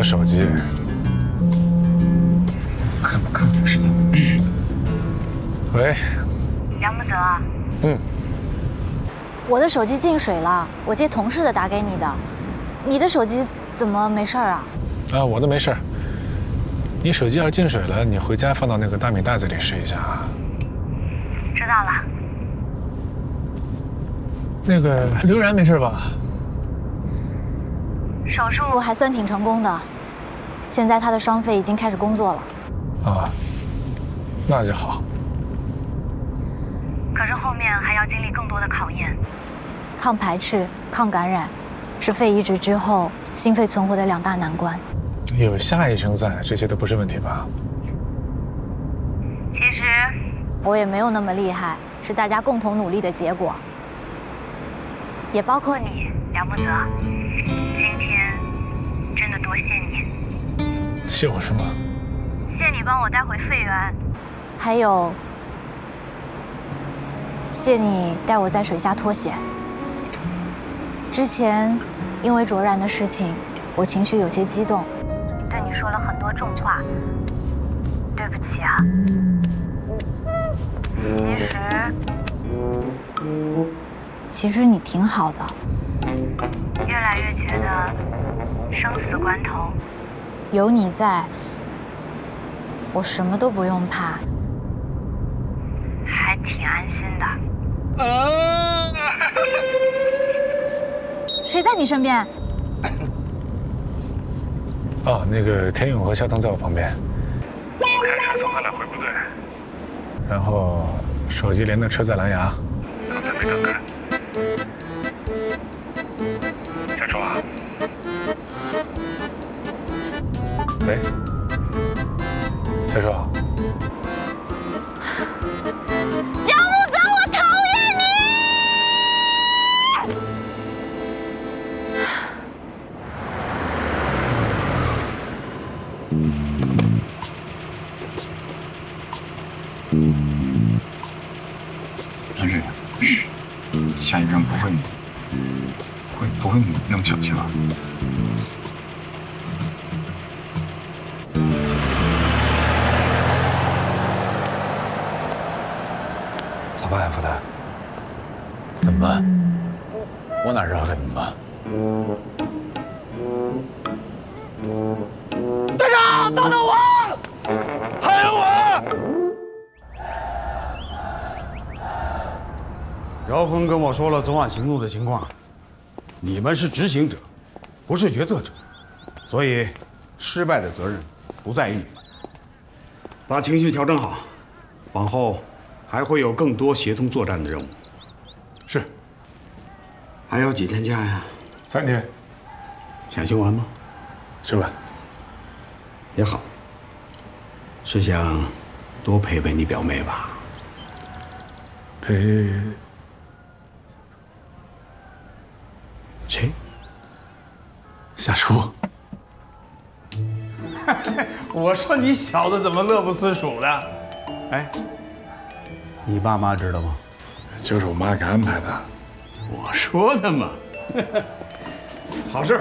的手机。看不看？喂，杨木泽，嗯，我的手机进水了，我接同事的打给你的。你的手机怎么没事儿啊？啊，我的没事儿。你手机要是进水了，你回家放到那个大米袋子里试一下啊。知道了。那个刘然没事吧？手术还算挺成功的，现在他的双肺已经开始工作了。啊，那就好。可是后面还要经历更多的考验，抗排斥、抗感染，是肺移植之后心肺存活的两大难关。有夏医生在，这些都不是问题吧？其实我也没有那么厉害，是大家共同努力的结果，也包括你，梁木泽。谢我什么？谢你帮我带回废园，还有谢你带我在水下脱险。之前因为卓然的事情，我情绪有些激动，对你说了很多重话，对不起啊。其实，其实你挺好的，越来越觉得生死关头有你在。我什么都不用怕，还挺安心的。谁在你身边？哦，那个田勇和肖腾在我旁边。我开车送他俩回部队，然后手机连的车载蓝牙，刚才没等干。小周啊，喂。小说，梁木泽，我讨厌你。梁志，下一任不会，会不会那么小气吧？办呀，福泰，怎么办？我哪知道该怎么办？队长，等等我！还有我！姚峰跟我说了昨晚行动的情况，你们是执行者，不是决策者，所以失败的责任不在于你们。把情绪调整好，往后。还会有更多协同作战的任务。是。还有几天假呀？三天。想休完吗？休完。也好。是想多陪陪你表妹吧？陪。谁？夏初。我说你小子怎么乐不思蜀的？哎。你爸妈知道吗？就是我妈给安排的。我说的嘛，好事。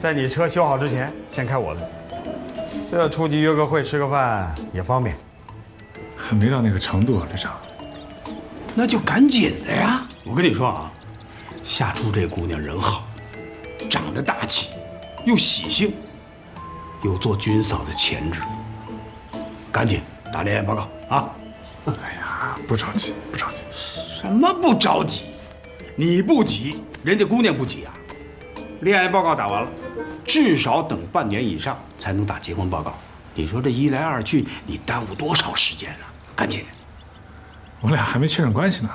在你车修好之前，先开我的。这出去约个会、吃个饭也方便。还没到那个程度啊，旅长。那就赶紧的呀！我跟你说啊，夏初这姑娘人好，长得大气，又喜庆。有做军嫂的潜质，赶紧打恋爱报告啊！哎呀，不着急，不着急。什么不着急？你不急，人家姑娘不急啊。恋爱报告打完了，至少等半年以上才能打结婚报告。你说这一来二去，你耽误多少时间啊？赶紧的。我俩还没确认关系呢。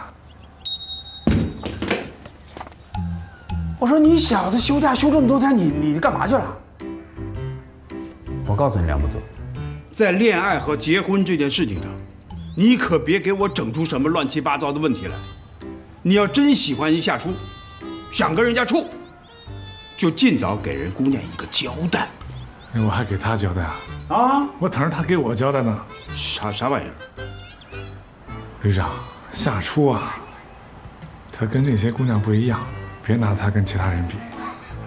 我说你小子休假休这么多天，你你干嘛去了？我告诉你梁木泽，在恋爱和结婚这件事情上，你可别给我整出什么乱七八糟的问题来。你要真喜欢一夏初，想跟人家处，就尽早给人姑娘一个交代。我还给她交代啊？啊！我等着她给我交代呢。啥啥玩意儿？旅长，夏初啊，她他跟那些姑娘不一样，别拿他跟其他人比，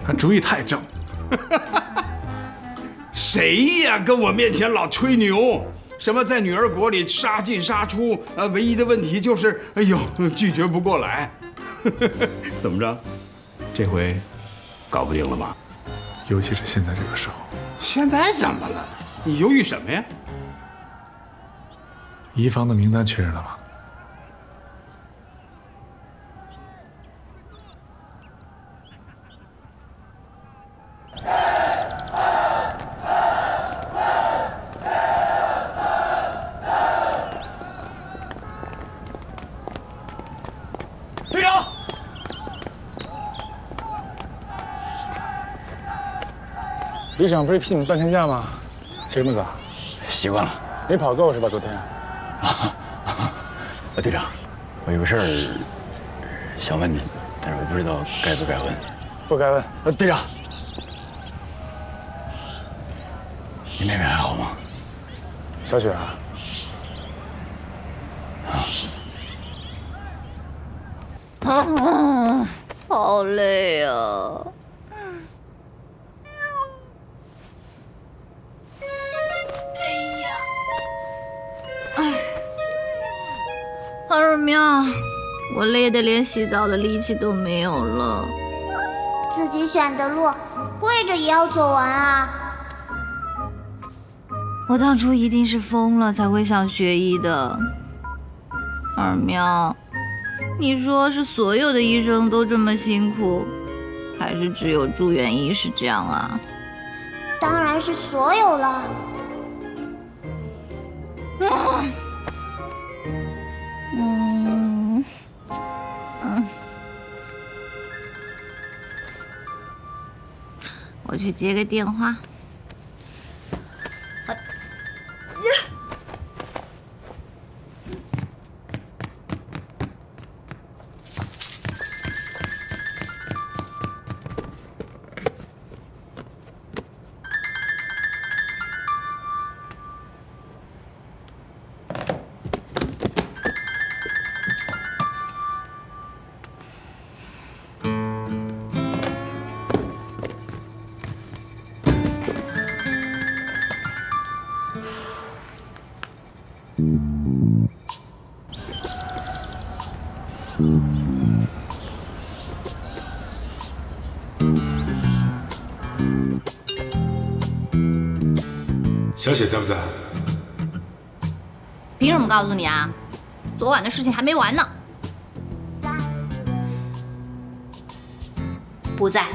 他主意太正。谁呀？跟我面前老吹牛，什么在女儿国里杀进杀出？呃，唯一的问题就是，哎呦，拒绝不过来。怎么着？这回搞不定了吧？尤其是现在这个时候。现在怎么了？你犹豫什么呀？乙方的名单确认了吗？旅长不是批你们半天假吗？起这么早？习惯了。没跑够是吧？昨天。啊，队长，我有个事儿想问你，但是我不知道该不该问。不该问。呃，队长，你妹妹还好吗？小雪啊。啊。好累啊。二喵，我累得连洗澡的力气都没有了。自己选的路，跪着也要走完啊！我当初一定是疯了才会想学医的。二喵，你说是所有的医生都这么辛苦，还是只有住院医是这样啊？当然是所有了。我去接个电话。小雪在不在？凭什么告诉你啊？昨晚的事情还没完呢。不在。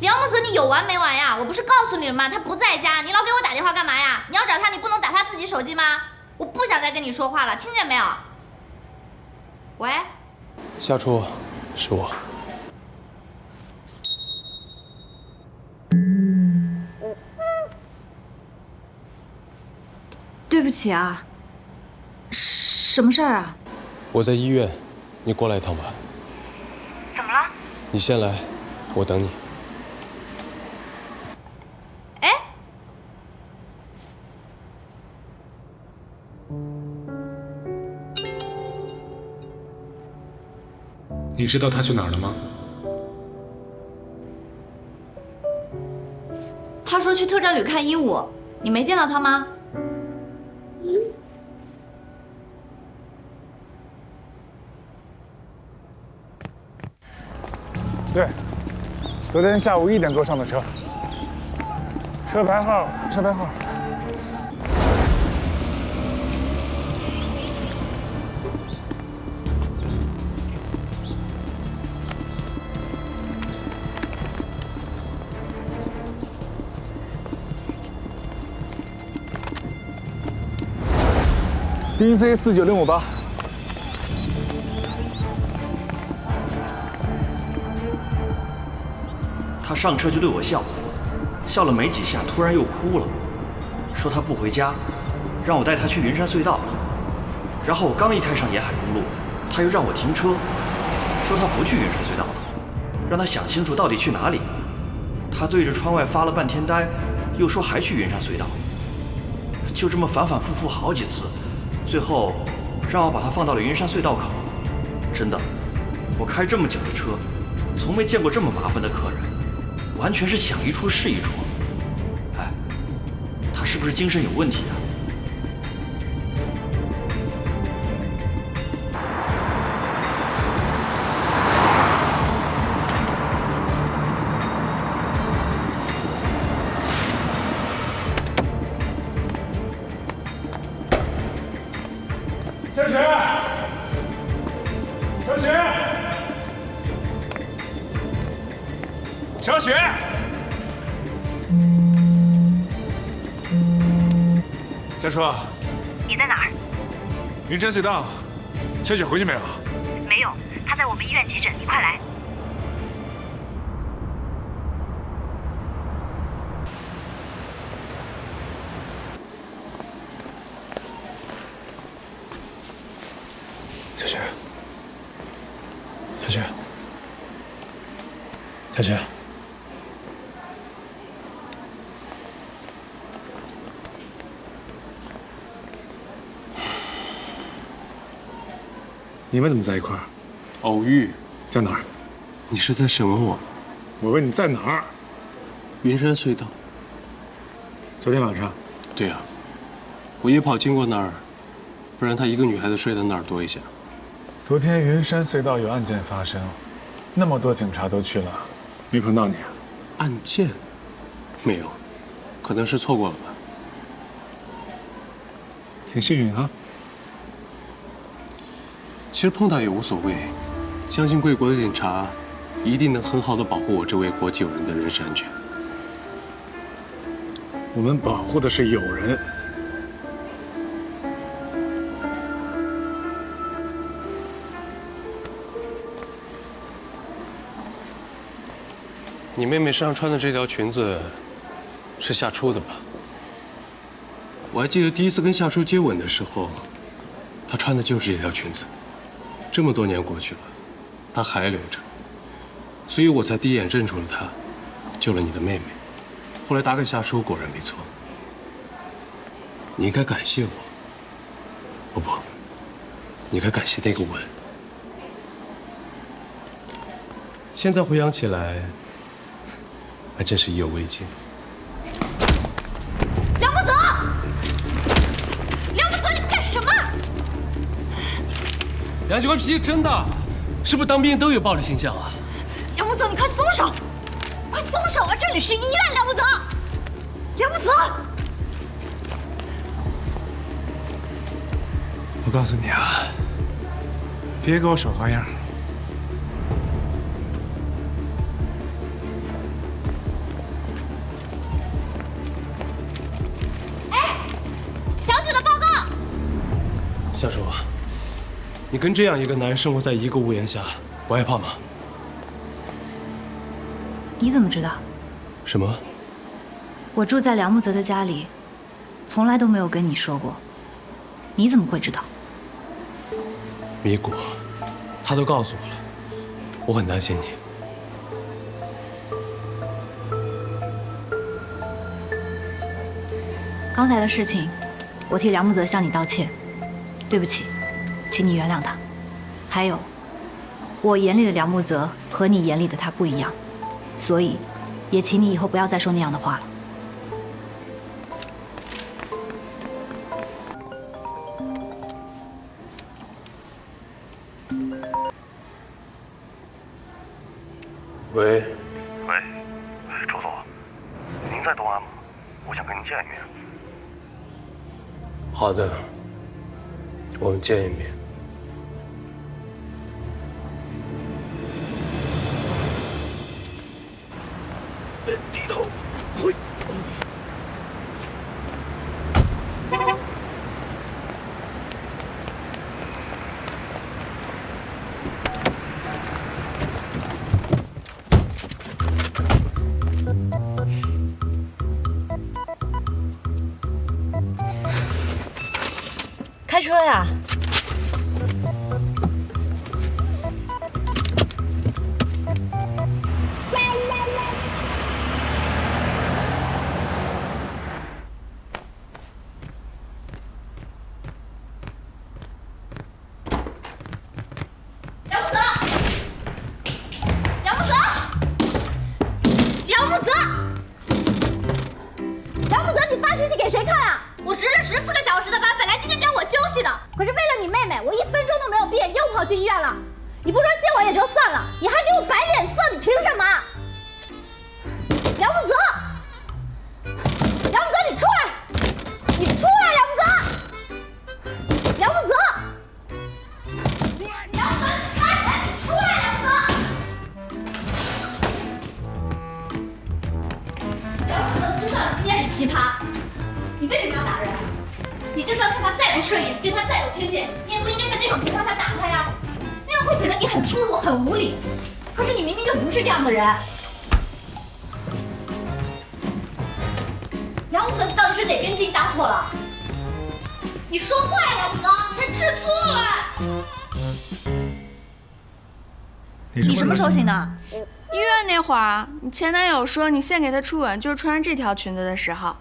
梁木子，你有完没完呀？我不是告诉你了吗？他不在家，你老给我打电话干嘛呀？你要找他，你不能打他自己手机吗？我不想再跟你说话了，听见没有？喂，夏初，是我。起啊，什么事儿啊？我在医院，你过来一趟吧。怎么了？你先来，我等你。哎，你知道他去哪儿了吗？他说去特战旅看鹦鹉，你没见到他吗？对，昨天下午一点多上的车，车牌号，车牌号。丁 C 四九零五八。上车就对我笑，笑了没几下，突然又哭了，说他不回家，让我带他去云山隧道。然后我刚一开上沿海公路，他又让我停车，说他不去云山隧道了，让他想清楚到底去哪里。他对着窗外发了半天呆，又说还去云山隧道。就这么反反复复好几次，最后让我把他放到了云山隧道口。真的，我开这么久的车，从没见过这么麻烦的客人，完全是想一出是一出。哎，他是不是精神有问题啊？小初，你在哪儿？云山隧道，小雪回去没有？没有，她在我们医院急诊，你快来。小雪，小雪，小雪，你们怎么在一块儿？偶遇，在哪儿？你是在审问我？我问你在哪儿？云山隧道。昨天晚上，对啊，我也跑经过那儿，不然她一个女孩子睡在那儿多一些。昨天云山隧道有案件发生，那么多警察都去了，没碰到你啊？案件？没有，可能是错过了吧。挺幸运啊。其实碰到也无所谓，相信贵国的警察一定能很好的保护我这位国际友人的人身安全。我们保护的是友人。你妹妹身上穿的这条裙子是夏初的吧？我还记得第一次跟夏初接吻的时候，她穿的就是这条裙子。这么多年过去了，她还留着，所以我才第一眼认出了她，救了你的妹妹。后来打给夏初，果然没错。你应该感谢我。不不，你该感谢那个吻。现在回想起来。还真是意犹未尽。梁警官脾气真大，是不是当兵都有暴力倾向啊？梁木泽，你快松手，快松手啊！这里是医院，梁木泽，梁木泽。我告诉你啊，别给我耍花样。你跟这样一个男人生活在一个屋檐下，不害怕吗？你怎么知道？什么？我住在梁木泽的家里，从来都没有跟你说过。你怎么会知道？米果，他都告诉我了，我很担心你。刚才的事情，我替梁木泽向你道歉。对不起，请你原谅他。还有，我眼里的梁木泽和你眼里的他不一样，所以，也请你以后不要再说那样的话了。喂。喂，周总，您在东安吗？我想跟您见一面。好的。我们见一面。车呀！你妹妹我一分钟都没有闭眼又跑去医院了。你不说谢我也就算了你还给我摆脸色你凭什么再不顺眼，对他再有偏见，你也不应该在那种情况下打他呀，那样会显得你很粗鲁、很无理。可是你明明就不是这样的人。杨子，你到底是哪根筋搭错了？你说话呀，子，他吃醋了。你什么时候醒的？医院那会儿，你前男友说你献给他初吻就是穿上这条裙子的时候。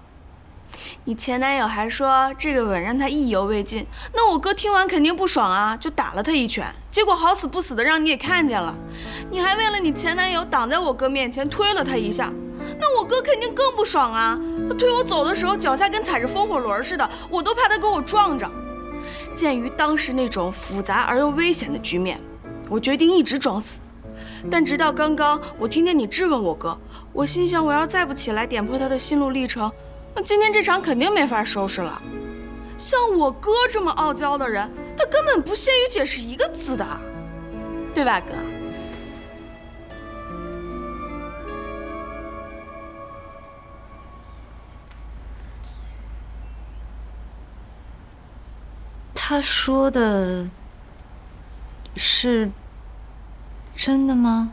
你前男友还说这个吻让他意犹未尽，那我哥听完肯定不爽啊，就打了他一拳。结果好死不死的让你给看见了，你还为了你前男友挡在我哥面前推了他一下，那我哥肯定更不爽啊。他推我走的时候脚下跟踩着风火轮似的，我都怕他给我撞着。鉴于当时那种复杂而又危险的局面，我决定一直装死。但直到刚刚，我听见你质问我哥，我心想我要再不起来点破他的心路历程。那今天这场肯定没法收拾了。像我哥这么傲娇的人，他根本不屑于解释一个字的，对吧，哥？他说的是真的吗？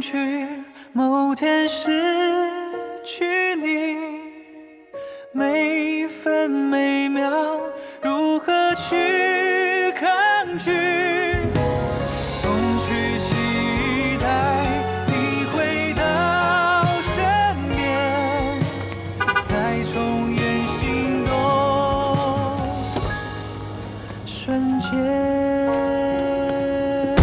去某天时